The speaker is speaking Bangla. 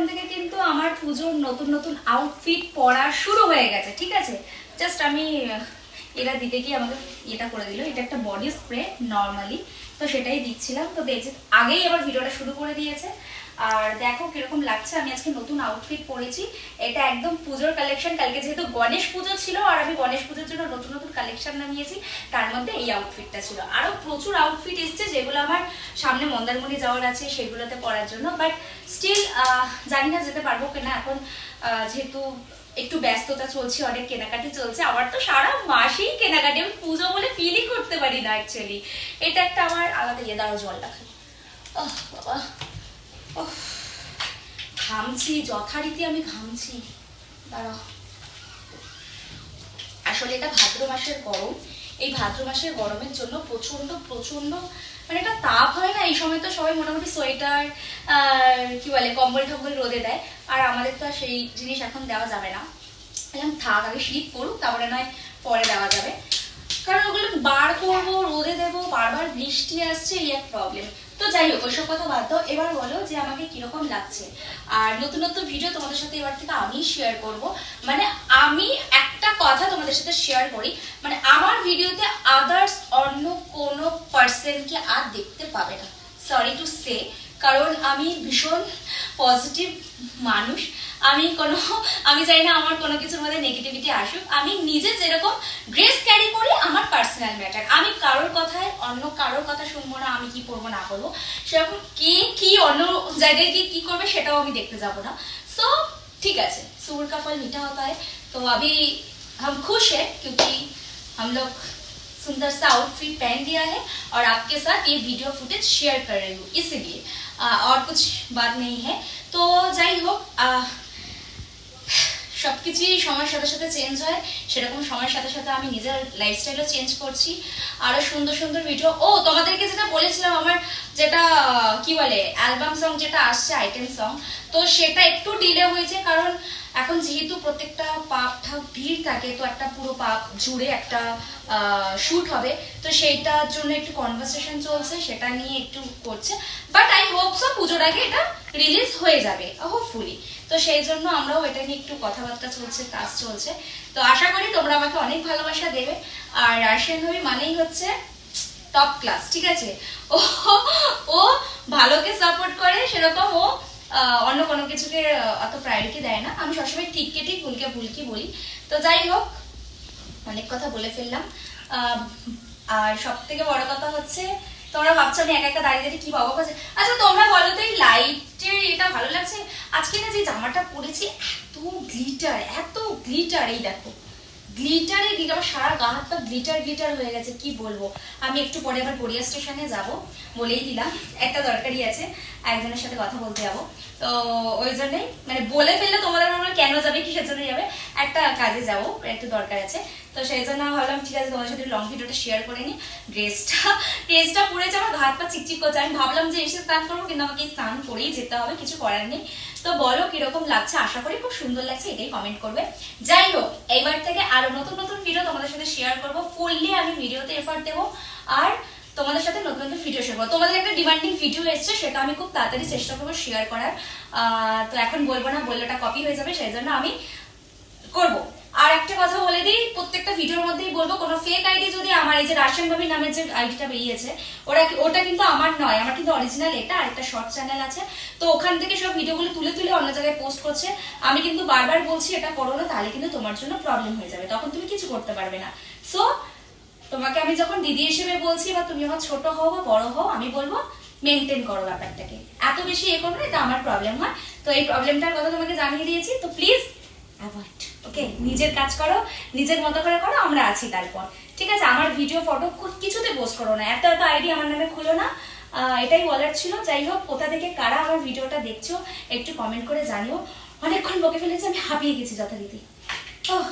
এখন থেকে কিন্তু আমার পুজোর নতুন নতুন আউটফিট পরা শুরু হয়ে গেছে, ঠিক আছে? জাস্ট আমি এরা দিতে গিয়ে আমাকে এটা করে দিল। এটা একটা বডি স্প্রে নর্মালি তো সেটাই দিচ্ছিলাম। তো দেখছি, আগেই আমার ভিডিওটা শুরু করে দিয়েছে। আর দেখো কীরকম লাগছে, আমি আজকে নতুন আউটফিট পরেছি। এটা একদম পুজোর কালেকশন কালকে যেহেতু গণেশ পুজো ছিল আর আমি গণেশ পুজোর জন্য নতুন নতুন কালেকশন নামিয়েছি, তার মধ্যে এই আউটফিটটা ছিল। আরও প্রচুর আউটফিট এসছে যেগুলো আমার সামনে মন্দারমণি যাওয়ার আছে সেগুলোতে পরার জন্য বাট স্টিল জানি না যেতে পারব কিনা। এখন যেহেতু একটু ব্যস্ততা চলছে, অনেক কেনাকাটি চলছে, আমার তো সারা মাসেই কেনাকাটি, আমি পুজো বলে ফিলই করতে পারি না অ্যাকচুয়ালি এটা একটা আমার আলাদা ইয়ে দাঁড়ো জল রাখা বাবা। ঘামছি, যথারীতি আমি ঘামছি। আসলে এটা ভাদ্র মাসের গরম। এই ভাদ্র মাসের গরমের জন্য প্রচণ্ড প্রচণ্ড মানে একটা তাপ হয় না? এই সময় তো সবাই মোটামুটি সোয়েটার কি বলে, কম্বল টম্বল রোদে দেয়। আর আমাদের তো সেই জিনিস এখন দেওয়া যাবে না। এখন থাক, আগে শীত করুক তারপরে নয়, পরে দেওয়া যাবে। কারণ ওগুলো বার করব বারবার বৃষ্টি আসছে, এই এক প্রবলেম তো যাই হোক ওইসব কথা বাদ দাও। এবার বলো যে আমাকে কীরকম লাগছে। আর নতুন নতুন ভিডিও তোমাদের সাথে এবার থেকে আমি শেয়ার করব। মানে আমি একটা কথা তোমাদের সাথে শেয়ার করি। মানে আমার ভিডিওতে আদার্স অন্য কোনো পার্সনকে আর দেখতে পাবে না। সরি টু সে কারণ আমি ভীষণ পজিটিভ মানুষ আমি কোনো আমি চাই না আমার কোনো কিছুর মধ্যে নেগেটিভিটি আসুক আমি নিজে যেরকম ড্রেস ক্যারি করি আমার পার্সোনাল ম্যাটার আমি কারোর কথায় অন্য কারোর কথা শুনবো না আমি কি করবো না করবো সেরকম কে কি অন্য জায়গায় গিয়ে কি করবে সেটাও আমি দেখতে যাব না সো ठीक है सूर का फल मीठा होता है तो अभी हम खुश हैं क्योंकि हम लोग सुंदर सा आउटफिट पहन दिया है और आपके साथ ये वीडियो फुटेज शेयर कर रही हूँ इसलिए आ, और कुछ बात नहीं है। तो जाइ हो। सब সবকিছুই সময়ের সাথে সাথে চেঞ্জ হয়। সেরকম সময়ের সাথে সাথে আমি নিজের লাইফস্টাইলও চেঞ্জ করছি। আরও সুন্দর সুন্দর ভিডিও ও, তোমাদেরকে যেটা বলেছিলাম আমার যেটা, কি বলে অ্যালবাম সং যেটা আসছে আইটেম সং তো সেটা একটু ডিলে হয়েছে কারণ এখন যেহেতু প্রত্যেকটা পাপ ঠাপ ভিড় থাকে, তো একটা পুরো পাপ জুড়ে একটা শুট হবে। তো সেইটার জন্য একটু কনভারসেশন চলছে, সেটা নিয়ে একটু করছে। বাট আই হোপ সো পুজোর আগে এটা রিলিজ হয়ে যাবে হোপফুলি তো সেই জন্য আমরাও এটা নিয়ে একটু কথাবার্তা চলছে, কাজ চলছে। তো আশা করি তোমরা আমাকে অনেক ভালোবাসা দেবে। আর রাশিয়ান হবি মানেই হচ্ছে টপ ক্লাস ঠিক আছে? ও ও ভালোকে সাপোর্ট করে, সেরকম ও অন্য কোনো কিছুকে অত প্রায়োরিটি দেয় না। আমি সবসময় ঠিককে ঠিক, ভুলকে ভুলকে বলি। তো যাই হোক, অনেক কথা বলে ফেললাম। আর সব থেকে বড় কথা হচ্ছে তোমরা ভাবছ আমি একা একা দাঁড়িয়ে দাঁড়িয়ে কি বাবা কাছে আচ্ছা তোমরা বলো তো এই লাইটের এটা ভালো লাগছে? আজকে না যে জামাটা পরেছি, এত গ্লিটার এত গ্লিটার এই দেখো। গ্লিটারে গ্লিটার আমার সারা গা হাত পা গ্লিটার গ্লিটার হয়ে গেছে, কি বলব? আমি একটু পরে আবার গড়িয়া স্টেশনে যাব, বলেই দিলাম। একটা দরকারি আছে, একজনের সাথে কথা বলতে যাব। তো ওই জন্যই মানে বলে ফেললে তোমাদের মনে কেন যাবে, কিসের জন্য যাবে? একটা কাজে যাব, একটু দরকার আছে। তো সেই জন্য ভাবলাম, ঠিক আছে, তোমাদের সাথে লং ভিডিওটা শেয়ার করে নিই ড্রেসটা ড্রেসটা পরেছে আমার ঘাট পা চিকচিক করছে, আমি ভাবলাম যে এসে স্নান করব, কিন্তু আমাকে স্নান করেই যেতে হবে, কিছু করার নেই। তো বলো, কীরকম লাগছে? আশা করি খুব সুন্দর লাগছে, এটাই কমেন্ট করবে। যাই হোক এইবার থেকে আরও নতুন নতুন ভিডিও তোমাদের সাথে শেয়ার করব। ফুললি আমি ভিডিওতে এফার্ট দেবো, আর তোমাদের সাথে নতুন নতুন ভিডিও শেয়ার করব। তোমাদের একটা ডিমান্ডিং ভিডিও এসছে, সেটা আমি খুব তাড়াতাড়ি চেষ্টা করব শেয়ার করার। তো এখন বলব না, বললেটা কপি হয়ে যাবে, সেই জন্য আমি করব। আর একটা কথা বলে দিই, প্রত্যেকটা ভিডিওর মধ্যেই বলব, কোনো ফেক আইডি যদি আমার এই যে রাশিয়ান ভাবি নামের যে আইডিটা বেরিয়েছে, ওরা ওটা কিন্তু আমার নয়, আমার কিন্তু অরিজিনাল এটা আর একটা শর্ট চ্যানেল আছে। তো ওখান থেকে সব ভিডিওগুলো তুলে তুলে অন্য জায়গায় পোস্ট করছে। আমি কিন্তু বারবার বলছি, এটা করো না, তাহলে কিন্তু তোমার জন্য প্রবলেম হয়ে যাবে, তখন তুমি কিছু করতে পারবে না। সো তোমাকে আমি যখন দিদি হিসেবে বলছি বা তুমি আমার ছোট হও বা বড় হও, আমি বলব মেনটেন করো ব্যাপারটাকে। এত বেশি এ করবে না, এটা আমার প্রবলেম হয়। তো এই প্রবলেমটার কথা তোমাকে জানিয়ে দিয়েছি। তো প্লিজ ওকে? নিজের কাজ করো, নিজের মতো করে করো, আমরা আছি তারপর। ঠিক আছে? আমার ভিডিও ফটো কিছুতে পোস্ট করো না। এত এত আইডি আমার নামে খুলো না। এটাই বলার ছিল। যাই হোক, কোথা থেকে কারা আমার ভিডিওটা দেখছ, একটু কমেন্ট করে জানিও। অনেকক্ষণ বকে ফেলেছে, আমি হাঁপিয়ে গেছি যথারীতি। ওহ